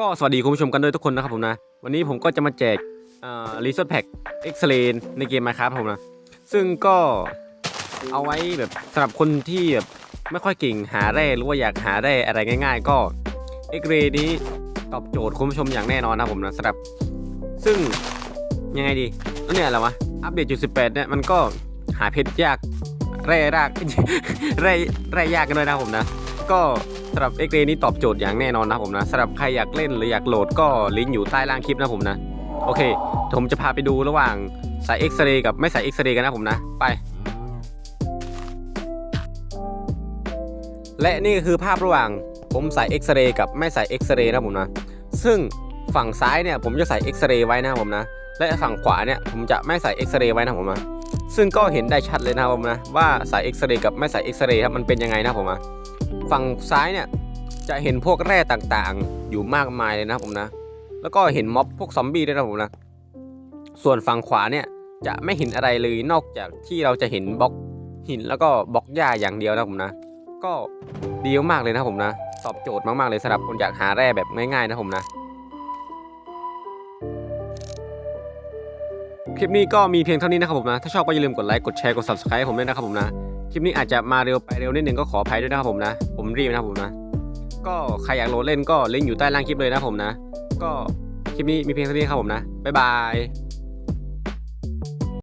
ก็สวัสดีคุณผู้ชมกันด้วยทุกคนนะครับผมนะ วันนี้ผมก็จะมาแจกรีสอร์ทแพ็กเอ็กซ์เลนในเกมมาครับผมนะ ซึ่งก็เอาไว้แบบสำหรับคนที่แบบไม่ค่อยเก่งหาแร่หรือว่าอยากหาแร่อะไรง่าย ๆ ก็เอ็กเรนี้ตอบโจทย์คุณผู้ชมอย่างแน่นอนนะผมนะสำหรับ ซึ่งยังไงดีแล้วเนี่ยอะไรวะอัปเดตจุดสิบแปดเนี่ยมันก็หาเพชรยากแร่ยากแร่แร่ยากกันด้วยนะผมนะ ก็ สำหรับ X Ray นี้ตอบโจทย์อย่างแน่นอนนะผมนะสำหรับใครอยากเล่นหรืออยากโหลดก็ลิงก์อยู่ใต้ล่างคลิปนะผมนะ โอเคผมจะพาไปดูระหว่างสาย X Ray กับไม่สาย X Ray กันนะผมนะ ไป และนี่ก็คือภาพระหว่างผมใส่ X Ray กับไม่ใส่ X Ray นะผมนะ ซึ่งฝั่งซ้ายเนี่ยผมจะใส่ X Ray ไว้นะผมนะ และฝั่งขวาเนี่ยผมจะไม่ใส่ X Ray ไว้นะผมนะ ซึ่งก็เห็นได้ชัดเลยนะผมนะว่าสาย X Ray กับไม่ใส่ X Ray ครับมันเป็นยังไงนะผมนะ ฝั่งซ้ายเนี่ยจะเห็นพวกแร่ต่างๆ อยู่มากมายเลยนะผมนะ แล้วก็เห็นม็อบพวกซอมบี้ด้วยนะผมนะ ส่วนฝั่งขวาเนี่ยจะไม่เห็นอะไรเลยนอกจากที่เราจะเห็นบล็อกหินแล้วก็บล็อกหญ้าอย่างเดียวนะผมนะ ก็ดีมากเลยนะผมนะ ตอบโจทย์มากๆเลยสำหรับคนอยากหาแร่แบบง่ายๆนะผมนะคลิปนี้ก็มีเพียงเท่านี้นะครับผมนะ ถ้าชอบก็อย่าลืมกดไลค์ กดแชร์ กด subscribe ผมด้วยนะครับผมนะ คลิปนี้อาจจะมาเร็วไปเร็วนิดนึงก็ขออภัยด้วยนะครับผมนะ ผมรีบนะครับผมนะ ก็ใครอยากโหลดเล่นก็ลิงก์อยู่ใต้ล่างคลิปเลยนะครับผมนะ ก็คลิปนี้มีเพียงเท่านี้ครับผมนะบ๊ายบาย